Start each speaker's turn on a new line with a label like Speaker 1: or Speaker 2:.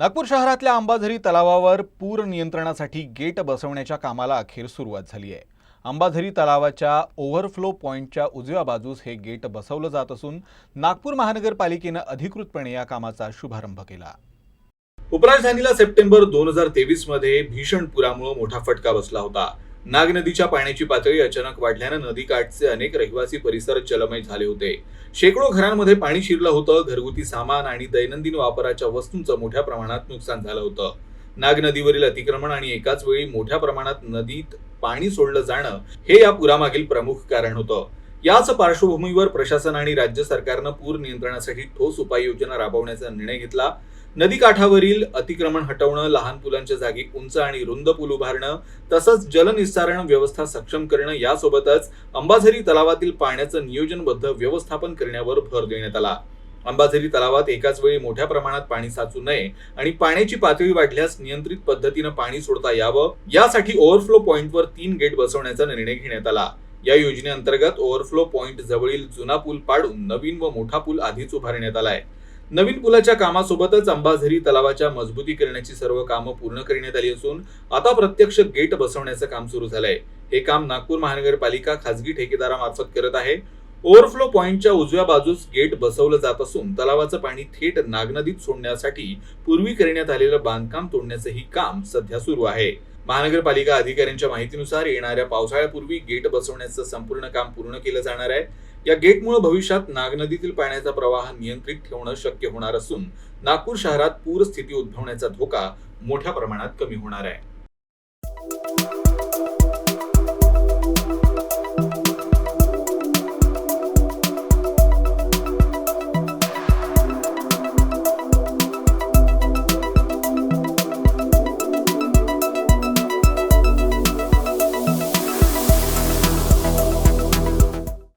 Speaker 1: नागपूर शहरातल्या अंबाझरी तलावावर पूर नियंत्रणासाठी गेट बसवण्याच्या कामाला अखेर सुरुवात झाली आहे. अंबाझरी तलावाच्या ओव्हरफ्लो पॉईंटच्या उजव्या बाजूस हे गेट बसवलं जात असून नागपूर महानगरपालिकेनं अधिकृतपणे या कामाचा शुभारंभ केला.
Speaker 2: उपराजधानीला सप्टेंबर दोन हजार तेवीसमध्ये भीषण पुरामुळे मोठा फटका बसला होता. नाग नदीच्या पाण्याची पातळी अचानक वाढल्यानं नदीकाठचे अनेक रहिवासी परिसर जलमय झाले होते. शेकडो घरांमध्ये पाणी शिरलं होतं घरगुती सामान आणि दैनंदिन वापराच्या वस्तूंचं मोठ्या प्रमाणात नुकसान झालं होतं. नाग नदीवरील अतिक्रमण आणि एकाच वेळी मोठ्या प्रमाणात नदीत पाणी सोडलं जाणं हे या पुरामागील प्रमुख कारण होतं. याच पार्श्वभूमीवर प्रशासन आणि राज्य सरकारनं पूर नियंत्रणासाठी ठोस उपाययोजना राबवण्याचा निर्णय घेतला. नदीकाठावरील अतिक्रमण हटवणं लहान पुलांच्या जागी उंच आणि रुंद पूल उभारणं तसंच जलनिस्सारण व्यवस्था सक्षम करणं यासोबतच अंबाझरी तलावातील पाण्याचं नियोजनबद्ध व्यवस्थापन करण्यावर भर देण्यात आला. अंबाझरी तलावात एकाच वेळी मोठ्या प्रमाणात पाणी साचू नये आणि पाण्याची पातळी वाढल्यास नियंत्रित पद्धतीनं पाणी सोडता यावं. यासाठी ओव्हरफ्लो पॉईंटवर तीन गेट बसवण्याचा निर्णय घेण्यात आला. या योजनेअंतर्गत ओव्हरफ्लो पॉईंट जवळील जुना पूल पाडून नवीन व मोठा पूल आधीच उभारण्यात आहे. नवीन पुलाच्या कामासोबतच अंबाझरी तलावाच्या मजबूतीकरणाची सर्व कामं पूर्ण करण्यात आली असून आता प्रत्यक्ष गेट बसवण्याचं काम सुरू झालंय. हे काम नागपूर महानगरपालिका खासगी ठेकेदारामार्फत करत आहे. ओव्हरफ्लो पॉईंटच्या उजव्या बाजूस गेट बसवलं जात असून तलावाचं पाणी थेट नागनदीत सोडण्यासाठी पूर्वी करण्यात आलेलं बांधकाम तोडण्याचंही काम सध्या सुरू आहे. महानगरपालिका अधिकाऱ्यांच्या माहितीनुसार येणाऱ्या पावसाळ्यापूर्वी गेट बसवण्याचं संपूर्ण काम पूर्ण केलं जाणार आहे. या गेटमुळे भविष्यात नाग नदीतील पाण्याचा प्रवाह नियंत्रित ठेवणं शक्य होणार असून नागपूर शहरात पूरस्थिती उद्भवण्याचा धोका मोठ्या प्रमाणात कमी होणार आहे.